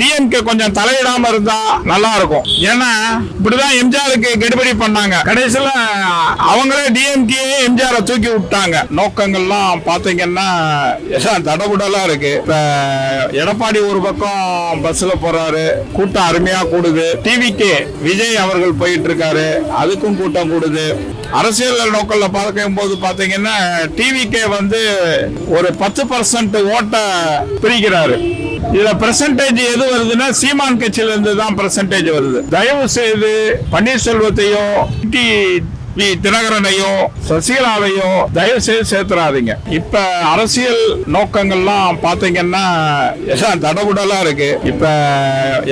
DMK கொஞ்சம் தலையிடாம இருந்தா நல்லா இருக்கும் ஏன்னா இப்படிதான் எம்ஜிஆருக்கு கெடுபடி பண்ணாங்க. கடைசியில அவங்களே டிஎம்கே எம்ஜிஆரை தூக்கி விட்டாங்க. நோக்கங்கள்லாம் பாத்தீங்கன்னா எல்லாம் தடபுடலா இருக்கு. இப்ப எடப்பாடி ஒரு பக்கம் பஸ்ல போறாரு. கூட்டம் அருமையா கூடுது. டிவிக்கே விஜய் அவர்கள் போயிட்டு இருக்காரு அதுக்கும் கூட்டம் கூடுது. அரசியல் நோக்கல்ல பார்க்கும் போது பாத்தீங்கன்னா டிவிக்கே வந்து ஒரு பத்து பர்சன்ட் ஓட்ட பிரிக்கிறாரு. இதுல பெர்சன்டேஜ் எது வருதுன்னா சீமான் கட்சியில இருந்து தான் பெர்சன்டேஜ் வருது. தயவு செய்து பன்னீர்செல்வத்தையும் வி தினகரனையோ சசிகலாவையோ தயவு செய்து சேர்த்துறாதீங்க. இப்ப அரசியல் நோக்கங்கள்லாம் பாத்தீங்கன்னா எல்லாம் தடபுடலா இருக்கு. இப்ப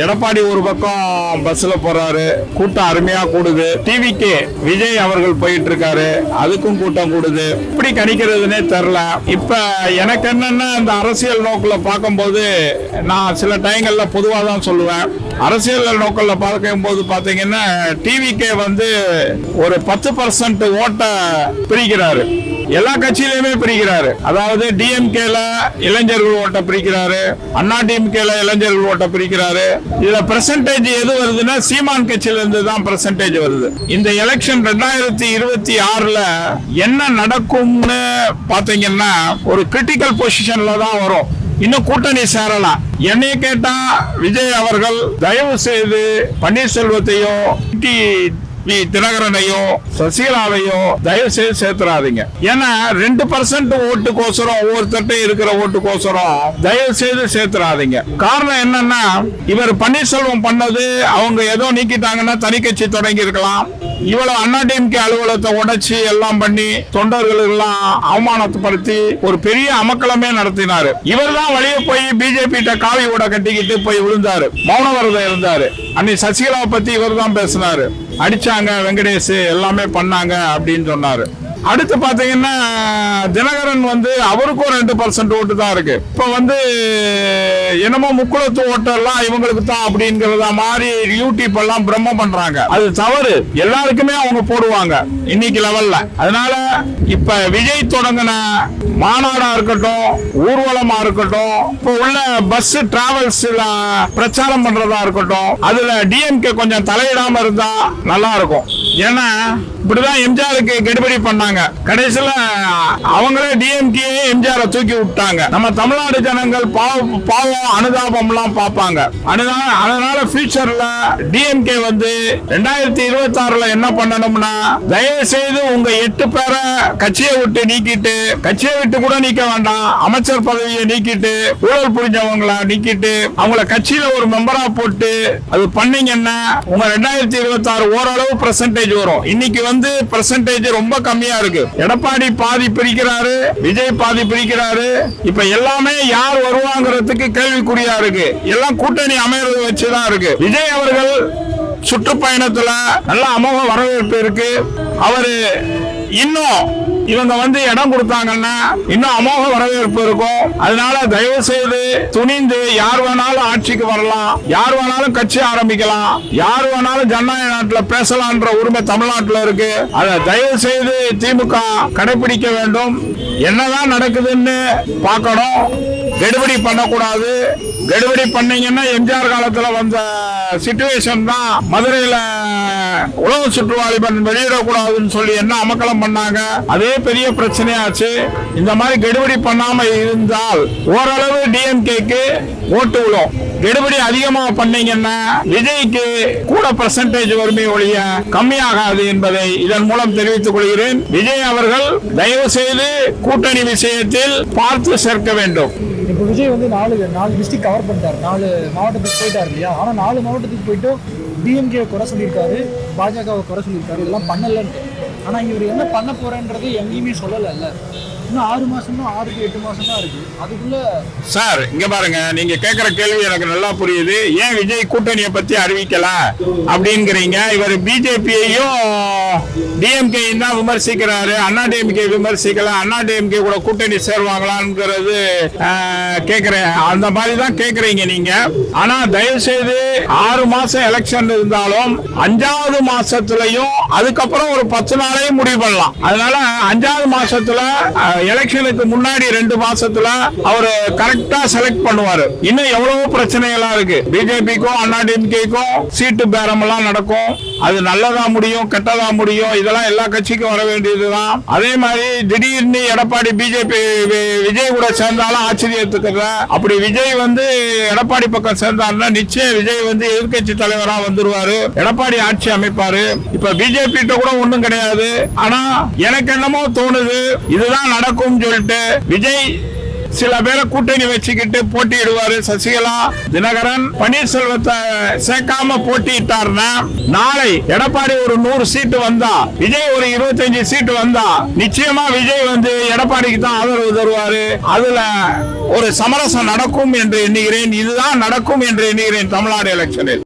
எடப்பாடி ஒரு பக்கம் பஸ்ல போறாரு கூட்டம் அருமையா கூடுது. டிவிக்கு விஜய் அவர்கள் போயிட்டு இருக்காரு அதுக்கும் கூட்டம் கூடுது. இப்படி கணிக்கிறதுனே தெரியல. இப்ப எனக்கு என்னன்னா இந்த அரசியல் நோக்கில் பார்க்கும்போது நான் சில டைங்கள்ல பொதுவாக தான் சொல்லுவேன். அரசியல் நோக்கல்ல பார்க்கும்போது பாத்தீங்கன்னா டிவிக்கே வந்து ஒரு பத்து பர்சன்ட் ஓட்டை பிரிக்கிறாரு. எல்லா கட்சியிலுமே பிரிக்கிறாரு. அதாவது டிஎம்கேல இளைஞர்கள் ஓட்டை பிரிக்கிறாரு. அண்ணா டிஎம்கேல இளைஞர்கள் ஓட்டை பிரிக்கிறாரு. இதுல பெர்சன்டேஜ் எது வருதுன்னா சீமான் கட்சியில இருந்து தான் பெர்சன்டேஜ் வருது. இந்த எலெக்ஷன் ரெண்டாயிரத்தி இருபத்தி ஆறுல என்ன நடக்கும்னு பாத்தீங்கன்னா ஒரு கிரிட்டிக்கல் பொசிஷன்ல தான் வரும். இன்னும் கூட்டணி சேரலாம் என்னைய கேட்டா விஜய் அவர்கள் தயவு செய்து பன்னீர்செல்வத்தையும் டி வி தினகரனையும் சசிகலாவையும் தயவு செய்து சேர்த்துறாதீங்க. ஏன்னா ரெண்டு பர்சன்ட் ஓட்டுக்கோசரம் ஒவ்வொருத்தட்ட இருக்கிற ஓட்டுக்கோசரம் தயவு செய்து சேர்த்துறாதீங்க. காரணம் என்னன்னா இவர் பன்னீர்செல்வம் பண்ணது அவங்க ஏதோ நீக்கிட்டாங்கன்னா தனி கட்சி தொடங்கி இருக்கலாம். இவ்வளவு அண்ணா டிஎம்கே அலுவலகத்தை உடைச்சி எல்லாம் பண்ணி தொண்டர்கள் எல்லாம் அவமானப்படுத்தி ஒரு பெரிய அமக்கலமே நடத்தினாரு. இவர் தான் வழியே போய் பிஜேபி கிட்ட காவி கூட கட்டிக்கிட்டு போய் விழுந்தாரு. மௌனவரதம் இருந்தாரு. அன்னை சசிகலாவை பத்தி இவர் தான் பேசினாரு. அடிச்சாங்க வெங்கடேஷ் எல்லாமே பண்ணாங்க அப்படின்னு சொன்னாரு. அடுத்து பாத்தீங்கன்னா தினகரன் வந்து அவருக்கும் ரெண்டு பர்சன்ட் ஓட்டு தான் இருக்கு. இப்ப வந்து என்னமோ முக்குளத்து ஓட்டெல்லாம் இவங்களுக்கு தான் அப்படிங்கறத மாதிரி யூடியூப் எல்லாம் பிரம்ம பண்றாங்க. அது தவறு. எல்லாருக்குமே அவங்க போடுவாங்க. இன்னைக்கு லெவல்ல அதனால இப்ப விஜய் தொடங்கின மாநாடா இருக்கட்டும் ஊர்வலமா இருக்கட்டும் இப்போ உள்ள பஸ் டிராவல்ஸ் பிரச்சாரம் பண்றதா இருக்கட்டும் அதுல டிஎம்கே கொஞ்சம் தலையிடாம இருந்தா நல்லா இருக்கும். ஏன்னா இப்படிதான் எம்ஜிஆருக்கு கெடுபடி பண்ணாங்க. கடைசியில அவங்களே டிஎம்கே எம்ஜிஆரை தூக்கி விட்டாங்க. நம்ம தமிழ்நாடு ஜனங்கள் பாவம் பாவம் அனுதாபம் எல்லாம் பார்ப்பாங்க. அதனால அதனால ஃபியூச்சர்ல டிஎம்கே வந்து ரெண்டாயிரத்தி இருபத்தி ஆறுல என்ன பண்ணணும்னா தயவு செய்து உங்க எட்டு பேரை கட்சியை விட்டு நீக்கிட்டு கட்சியை விட்டு கூட நீக்க வேண்டாம். அமைச்சர் பதவியை நீக்கிட்டு ஊழல் புரிஞ்சவங்கள நீக்கிட்டு அவங்கள கட்சியில ஒரு மெம்பரா போட்டு அது பண்ணீங்கன்னா உங்க ரெண்டாயிரத்தி இருபத்தி ஆறு ஓரளவு பர்சன்டேஜ் வரும். இன்னைக்கு வந்து பர்சன்டேஜ் ரொம்ப கம்மியா இருக்கு. எடப்பாடி பாதி பிரிக்கிறாரு விஜய் பாதி பிரிக்கிறாரு. இப்ப எல்லாமே யார் வருவாங்கிறதுக்கு கேள்விக்குறியா இருக்கு. எல்லாம் கூட்டணி அமையறது வச்சுதான் இருக்கு. விஜய் அவர்கள் சுற்றுப்பயணத்துல நல்ல அமோக வரவேற்பு இருக்கு. அவரு இன்னும் இவங்க வந்து இடம் கொடுத்தாங்கன்னா இன்னும் அமோக வரவேற்பு இருக்கும். அதனால தயவு செய்து துணிந்து யார் வேணாலும் ஆட்சிக்கு வரலாம். யார் வேணாலும் கட்சி ஆரம்பிக்கலாம். யார் வேணாலும் ஜனநாயக நாட்டில் பேசலாம்ன்ற உரிமை தமிழ்நாட்டில் இருக்கு. அதை தயவு செய்து திமுக கடைபிடிக்க வேண்டும். என்னதான் நடக்குதுன்னு பார்க்கணும். கெடுபடி பண்ணக்கூடாது. கெடுபடி பண்ணீங்கன்னா எம்ஜிஆர் காலத்தில் வந்த சிச்சுவேஷன் தான் மதுரையில் உலக சுற்றுவாலிபன் வெளியிடக்கூடாதுன்னு சொல்லி என்ன அமக்கலம் பண்ணாங்க? அதே பெரிய பிரச்சனையாச்சு. இந்த மாதிரி கெடுபடி பண்ணாம இருந்தால் ஓரளவு டிஎம்கேக்கு ஓட்டு விழும். கெடுபடி அதிகமா பண்ணீங்கன்னா விஜய்க்கு கூட பர்சன்டேஜ் வறுமை ஒழிய கம்மியாகாது என்பதை இதன் மூலம் தெரிவித்துக் கொள்கிறேன். விஜய் அவர்கள் தயவு செய்து கூட்டணி விஷயத்தில் பார்த்து சேர்க்க வேண்டும். இப்போ விஜய் வந்து நாலு நாலு டிஸ்ட்ரிக்ட் கவர் பண்ணிட்டார். நாலு மாவட்டத்துக்கு போயிட்டாரு இல்லையா? ஆனால் நாலு மாவட்டத்துக்கு போயிட்டும் டிஎம்கே குறை சொல்லியிருக்காரு பாஜகவை குறை சொல்லியிருக்காரு இதெல்லாம் பண்ணலன்ட்டு. ஆனால் இவர் என்ன பண்ண போகிறேன்றது எங்கேயுமே சொல்லலைல்ல. இன்னும் ஆறு மாசம் தான் ஆறு எட்டு மாசம் தான் இருக்கு. அதுக்குள்ள சார் இங்க பாருங்க நீங்க கேக்குற கேள்வி எனக்கு நல்லா புரியுது. ஏன் விஜய் கூட்டணியை பத்தி அறிவிக்கல அப்படிங்கிறீங்க? இவர் பிஜேபியையும் டிஎம்கேயும் தான் விமர்சிக்கிறாரு. அண்ணா டிஎம்கே விமர்சிக்கல. அண்ணா டிஎம்கே கூட கூட்டணி சேருவாங்களாங்கிறது கேட்குறேன் கேக்குறேன். அந்த மாதிரி தான் கேக்குறீங்க நீங்க. ஆனா தயவு செய்து ஆறு மாசம் எலெக்ஷன் இருந்தாலும் அஞ்சாவது மாசத்துலயும் அதுக்கப்புறம் ஒரு பத்து நாளையும் முடிவு பண்ணலாம். அதனால அஞ்சாவது மாசத்துல எலெக்ஷனுக்கு முன்னாடி ரெண்டு மாசத்துல அவர் கரெக்டா செலக்ட் பண்ணுவாரு. இன்னும் எவ்வளவோ பிரச்சனைகள்லாம் இருக்கு. பிஜேபிக்கும் அண்ணா டிஎம்கேக்கும் சீட்டு பேரம் எல்லாம் நடக்கும். அது நல்லதா முடியும் கெட்டதா முடியும் இதெல்லாம் எல்லா கட்சிக்கும் வர வேண்டியதுதான். அதே மாதிரி திடீர்னு எடப்பாடி பிஜேபி விஜய் கூட சேர்ந்தாலும் ஆச்சரியத்துக்குற அப்படி விஜய் வந்து எடப்பாடி பக்கம் சேர்ந்தாருன்னா நிச்சயம் விஜய் வந்து எதிர்க்கட்சி தலைவரா வந்துருவாரு. எடப்பாடி ஆட்சி அமைப்பாரு. இப்ப பிஜேபி கிட்ட கூட ஒண்ணும் கிடையாது. ஆனா எனக்கு என்னமோ தோணுது இதுதான் நடக்கும்னு சொல்லிட்டு விஜய் சில பேரை கூட்டணி வச்சுக்கிட்டு போட்டியிடுவாரு சசிகலா தினகரன் பன்னீர்செல்வத்தை சேர்க்காம போட்டியிட்டாருன்னா நாளை எடப்பாடி ஒரு நூறு சீட்டு வந்தா விஜய் ஒரு இருபத்தஞ்சு சீட்டு வந்தா நிச்சயமா விஜய் வந்து எடப்பாடிக்கு தான் ஆதரவு தருவாரு. அதுல ஒரு சமரசம் நடக்கும் என்று எண்ணுகிறேன். இதுதான் நடக்கும் என்று எண்ணுகிறேன் தமிழ்நாடு எலெக்ஷனில்.